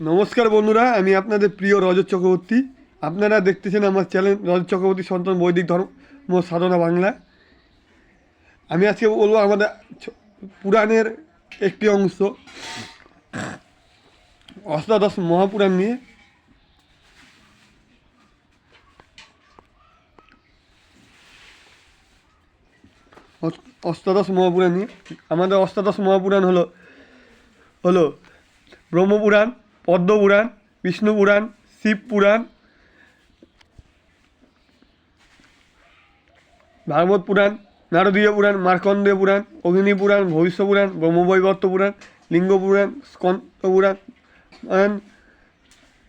নমস্কার বন্ধুরা, আমি আপনাদের প্রিয় রজত চক্রবর্তী। আপনারা দেখতেছেন আমার চ্যানেল রজত চক্রবর্তী সন্তান বৈদিক ধর্ম, সাধনা বাংলা। আমি আজকে বলব আমাদের পুরাণের একটি অংশ। অষ্টাদশ মহাপুরাণ নিয়ে। অষ্টাদশ মহাপুরাণ নিয়ে। আমাদের অষ্টাদশ মহাপুরাণ হলো হলো ব্রহ্মপুরাণ পদ্মপুরাণ, বিষ্ণুপুরাণ, শিবপুরাণ ভাগবত পুরাণ নারদীয় পুরাণ মার্কণ্ডেয় পুরাণ অগ্নি পুরাণ ভবিষ্য পুরাণ ব্রহ্মবৈবর্ত পুরাণ লিঙ্গ পুরাণ স্কন্দ পুরাণ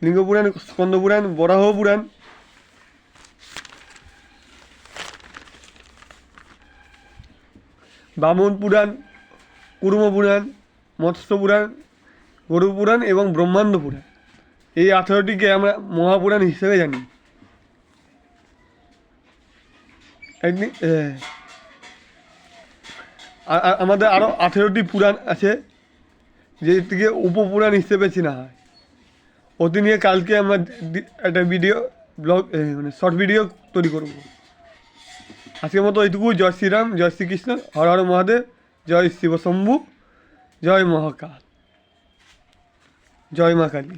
লিঙ্গ পুরাণ স্কন্দ পুরাণ বরাহ পুরাণ বামন পুরাণ কুর্ম পুরাণ মৎস্য পুরাণ গরু পুরাণ এবং ব্রহ্মাণ্ড পুরাণ এই আঠেরোটিকে আমরা মহাপুরাণ হিসেবে জানি। আমাদের আরও আঠেরোটি পুরাণ আছে, যেটিকে উপপুরাণ হিসেবে চেনা হয়। ওটি নিয়ে কালকে আমরা একটা ভিডিও, ব্লগ মানে শর্ট ভিডিও তৈরি করব। আজকের মতো এইটুকু জয় শ্রীরাম, জয় শ্রীকৃষ্ণ, হর হর মহাদেব, জয় শিবশম্ভু, জয় মহাকাল। জয় মা কালী।